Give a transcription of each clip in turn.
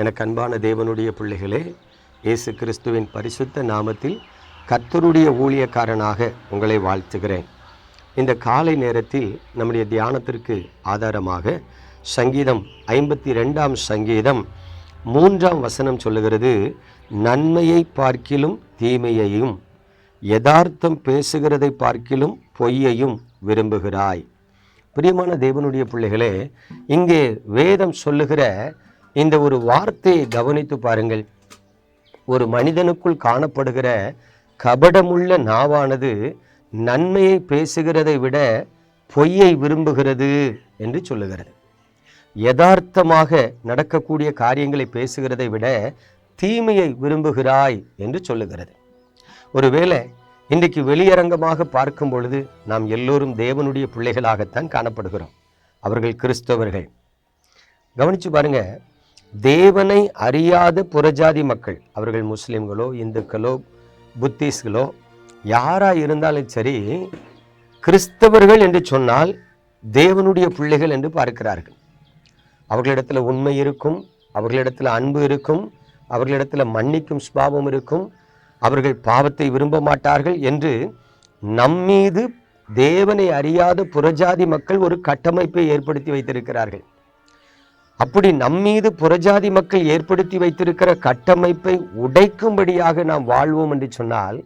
எனக்கு அன்பான தேவனுடைய பிள்ளைகளே இயேசு கிறிஸ்துவின் பரிசுத்த நாமத்தில் கர்த்தருடைய ஊழியக்காரனாக உங்களை வாழ்த்துகிறேன். இந்த காலை நேரத்தில் நம்முடைய தியானத்திற்கு ஆதாரமாக சங்கீதம் ஐம்பத்தி ரெண்டாம் சங்கீதம் மூன்றாம் வசனம் சொல்லுகிறது நன்மையை பார்க்கிலும் தீமையையும் யதார்த்தம் பேசுகிறதை பார்க்கிலும் பொய்யையும் விரும்புகிறாய். பிரியமான தேவனுடைய பிள்ளைகளே இங்கே வேதம் சொல்லுகிற இந்த ஒரு வார்த்தையை கவனித்து பாருங்கள். ஒரு மனிதனுக்குள் காணப்படுகிற கபடமுள்ள நாவானது நன்மையை பேசுகிறதை விட பொய்யை விரும்புகிறது என்று சொல்லுகிறது. யதார்த்தமாக நடக்கக்கூடிய காரியங்களை பேசுகிறதை விட தீமையை விரும்புகிறாய் என்று சொல்லுகிறது. ஒருவேளை இன்றைக்கு வெளியரங்கமாக பார்க்கும் பொழுது நாம் எல்லோரும் தேவனுடைய பிள்ளைகளாகத்தான் காணப்படுகிறோம். அவர்கள் கிறிஸ்தவர்கள். கவனிச்சு பாருங்க தேவனை அறியாத புறஜாதி மக்கள் அவர்கள் முஸ்லீம்களோ இந்துக்களோ புத்திஸ்களோ யாராக இருந்தாலும் சரி கிறிஸ்தவர்கள் என்று சொன்னால் தேவனுடைய பிள்ளைகள் என்று பார்க்கிறார்கள். அவர்களிடத்தில் உண்மை இருக்கும் அவர்களிடத்தில் அன்பு இருக்கும் அவர்களிடத்தில் மன்னிக்கும் சுபாவம் இருக்கும் அவர்கள் பாவத்தை விரும்ப மாட்டார்கள் என்று நம்மீது தேவனை அறியாத புறஜாதி மக்கள் ஒரு கட்டமைப்பை ஏற்படுத்தி வைத்திருக்கிறார்கள். அப்படி நம்மீது புறஜாதி மக்கள் ஏற்படுத்தி வைத்திருக்கிற கட்டமைப்பை உடைக்கும்படியாக நாம் வாழ்வோம் என்று சொன்னால்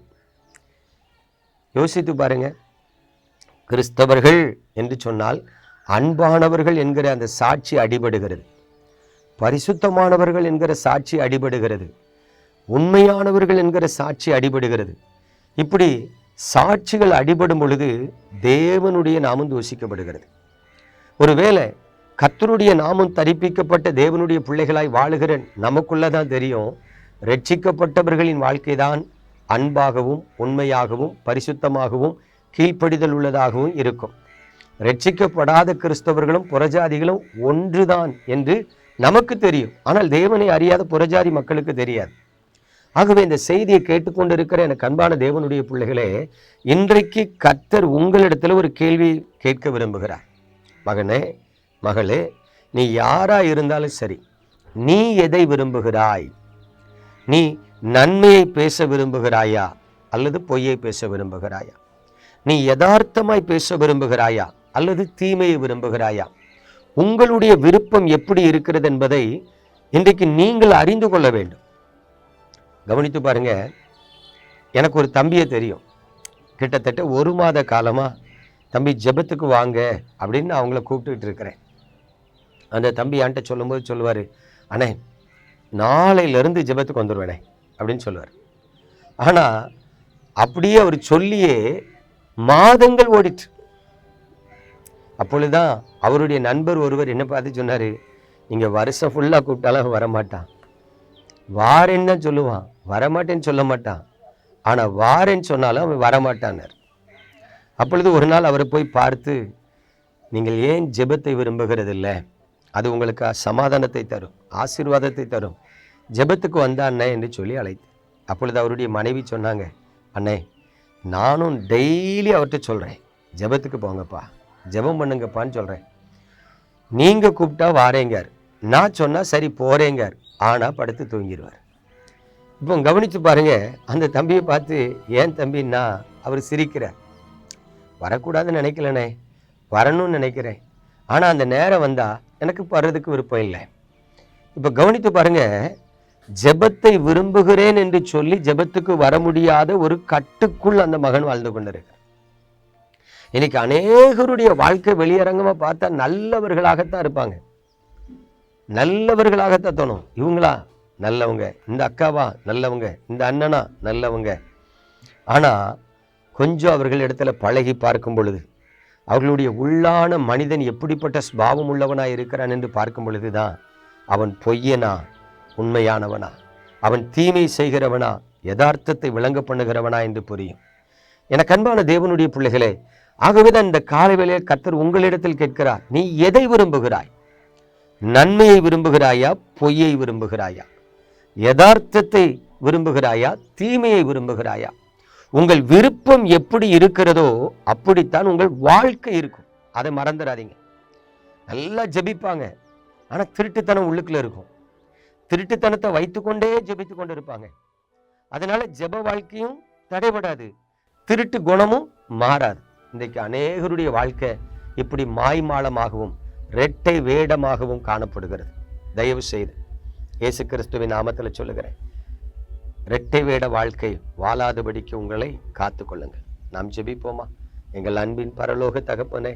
யோசித்து பாருங்க. கிறிஸ்தவர்கள் என்று சொன்னால் அன்பானவர்கள் என்கிற அந்த சாட்சி அடிபடுகிறது. பரிசுத்தமானவர்கள் என்கிற சாட்சி அடிபடுகிறது. உண்மையானவர்கள் என்கிற சாட்சி அடிபடுகிறது. இப்படி சாட்சிகள் அடிபடும் பொழுது தேவனுடைய நாமம் தோசிக்கப்படுகிறது. ஒருவேளை கர்த்தருடைய நாமம் தரிப்பிக்கப்பட்ட தேவனுடைய பிள்ளைகளாய் வாழுகிற நமக்குள்ளே தான் தெரியும். ரட்சிக்கப்பட்டவர்களின் வாழ்க்கை தான் அன்பாகவும் உண்மையாகவும் பரிசுத்தமாகவும் கீழ்ப்படிதல் உள்ளதாகவும் இருக்கும். ரட்சிக்கப்படாத கிறிஸ்தவர்களும் புறஜாதிகளும் ஒன்றுதான் என்று நமக்கு தெரியும். ஆனால் தேவனை அறியாத புறஜாதி மக்களுக்கு தெரியாது. ஆகவே இந்த செய்தியை கேட்டுக்கொண்டிருக்கிற எனக்கு அன்பான தேவனுடைய பிள்ளைகளே இன்றைக்கு கர்த்தர் உங்களிடத்தில் ஒரு கேள்வி கேட்க விரும்புகிறார். மகனே மகளே நீ யாராக இருந்தாலும் சரி நீ எதை விரும்புகிறாய்? நீ நன்மையை பேச விரும்புகிறாயா அல்லது பொய்யை பேச விரும்புகிறாயா? நீ யதார்த்தமாய் பேச விரும்புகிறாயா அல்லது தீமையை விரும்புகிறாயா? உங்களுடைய விருப்பம் எப்படி இருக்கிறது என்பதை இன்றைக்கு நீங்கள் அறிந்து கொள்ள வேண்டும். கவனித்து பாருங்க எனக்கு ஒரு தம்பியை தெரியும். கிட்டத்தட்ட ஒரு மாத காலமாக தம்பி ஜெபத்துக்கு வாங்க அப்படின்னு அவங்கள கூப்பிட்டுட்டு இருக்கிறேன். அந்த தம்பி என்கிட்ட சொல்லும்போது சொல்லுவார் அண்ணே நாளையிலேருந்து ஜெபத்துக்கு வந்துடுவேனே அப்படின்னு சொல்லுவார். ஆனால் அப்படியே அவர் சொல்லியே மாதங்கள் ஓடிட்டு அப்பொழுதுதான் அவருடைய நண்பர் ஒருவர் என்ன பார்த்து சொன்னார் நீங்கள் வருஷம் ஃபுல்லாக கூப்பிட்டாலும் அவன் வரமாட்டான். வாரேன்னு தான் சொல்லுவான். வரமாட்டேன்னு சொல்ல மாட்டான். ஆனால் வாரேன்னு சொன்னாலும் அவன் வரமாட்டானார் அப்பொழுது ஒரு நாள் அவரை போய் பார்த்து நீங்கள் ஏன் ஜெபத்தை விரும்புகிறதில்லை? அது உங்களுக்கு சமாதானத்தை தரும் ஆசீர்வாதத்தை தரும். ஜெபத்துக்கு வந்த அண்ணே என்று சொல்லி அழைத்து அப்பொழுது அவருடைய மனைவி சொன்னாங்க அண்ணே நானும் டெய்லி அவர்கிட்ட சொல்கிறேன் ஜெபத்துக்கு போங்கப்பா ஜெபம் பண்ணுங்கப்பான்னு சொல்கிறேன் நீங்கள் கூப்பிட்டா வாரேங்கார் நான் சொன்னால் சரி போகிறேங்கார் ஆனால் படுத்து தூங்கிடுவார். இப்போ கவனித்து பாருங்கள் அந்த தம்பியை பார்த்து ஏன் தம்பின்னா அவர் சிரிக்கிறார். வரக்கூடாதுன்னு நினைக்கலண்ணே வரணும்னு நினைக்கிறேன். ஆனால் அந்த நேரம் வந்தால் எனக்கு வர்றதுக்கு விருப்பம் இல்லை. இப்போ கவனித்து பாருங்க ஜெபத்தை விரும்புகிறேன் என்று சொல்லி ஜெபத்துக்கு வர முடியாத ஒரு கட்டுக்குள் அந்த மகன் வாழ்ந்து கொண்டிருக்கிறார். இன்னைக்கு அநேகருடைய வாழ்க்கை வெளியரங்கமாக பார்த்தா நல்லவர்களாகத்தான் இருப்பாங்க. நல்லவர்களாகத்தான் தோணும். இவங்களா? நல்லவங்க. இந்த அக்காவா? நல்லவங்க. இந்த அண்ணனா? நல்லவங்க. ஆனால் கொஞ்சம் அவர்கள் இடத்துல பழகி பார்க்கும் பொழுது அவர்களுடைய உள்ளான மனிதன் எப்படிப்பட்ட ஸ்பாவம் உள்ளவனாய் இருக்கிறான் என்று பார்க்கும் பொழுது தான் அவன் பொய்யனா உண்மையானவனா? அவன் தீமை செய்கிறவனா யதார்த்தத்தை விளங்க பண்ணுகிறவனா என்று புரியும். எனக்கு அன்பான தேவனுடைய பிள்ளைகளே ஆகவே தான் இந்த காலை வேளையில் கர்த்தர் உங்களிடத்தில் கேட்கிறார் நீ எதை விரும்புகிறாய்? நன்மையை விரும்புகிறாயா பொய்யை விரும்புகிறாயா? யதார்த்தத்தை விரும்புகிறாயா தீமையை விரும்புகிறாயா? உங்கள் விருப்பம் எப்படி இருக்கிறதோ அப்படித்தான் உங்கள் வாழ்க்கை இருக்கும். அதை மறந்துடாதீங்க. நல்லா ஜெபிப்பாங்க. ஆனால் திருட்டுத்தனம் உள்ளுக்குள்ள இருக்கும். திருட்டுத்தனத்தை வைத்துக்கொண்டே ஜபித்து கொண்டு இருப்பாங்க அதனால ஜெப வாழ்க்கையும் தடைபடாது. திருட்டு குணமும் மாறாது. இன்றைக்கு அநேகருடைய வாழ்க்கை இப்படி மாய்மாலமாகவும் இரட்டை வேடமாகவும் காணப்படுகிறது. தயவு செய்து இயேசு கிறிஸ்துவின் நாமத்தில் சொல்லுகிறேன். இரட்டை வேட வாழ்க்கை வாழாதபடிக்கு உங்களை காத்து கொள்ளுங்கள் நாம் ஜெபிப்போமா? எங்கள் அன்பின் பரலோக தகப்பனே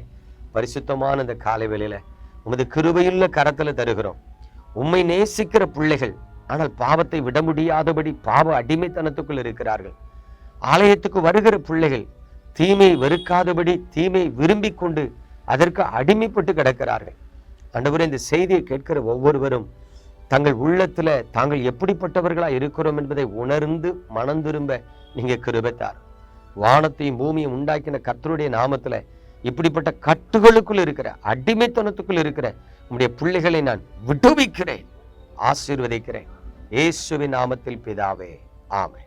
பரிசுத்தமான இந்த காலை வேளையில் உமது கிருபையுள்ள கரத்துல தருகிறோம். உம்மை நேசிக்கிற பிள்ளைகள் ஆனால் பாவத்தை விட முடியாதபடி பாவ அடிமைத்தனத்துக்குள் இருக்கிறார்கள். ஆலயத்துக்கு வருகிற பிள்ளைகள் தீமை வெறுக்காதபடி தீமை விரும்பி கொண்டு அதற்கு அடிமைப்பட்டு கிடக்கிறார்கள். அண்டவரே இந்த செய்தியை கேட்கிற ஒவ்வொருவரும் தங்கள் உள்ளத்துல தாங்கள் எப்படிப்பட்டவர்களா இருக்கிறோம் என்பதை உணர்ந்து மனம் திரும்ப நீங்க கிருபத்தார். வானத்தையும் பூமியும் உண்டாக்கின கர்த்தருடைய நாமத்துல இப்படிப்பட்ட கட்டுகளுக்குள் இருக்கிற அடிமைத்தனத்துக்குள் இருக்கிற உங்களுடைய பிள்ளைகளை நான் விடுவிக்கிறேன் ஆசீர்வதிக்கிறேன். இயேசுவின் நாமத்தில் பிதாவே ஆமை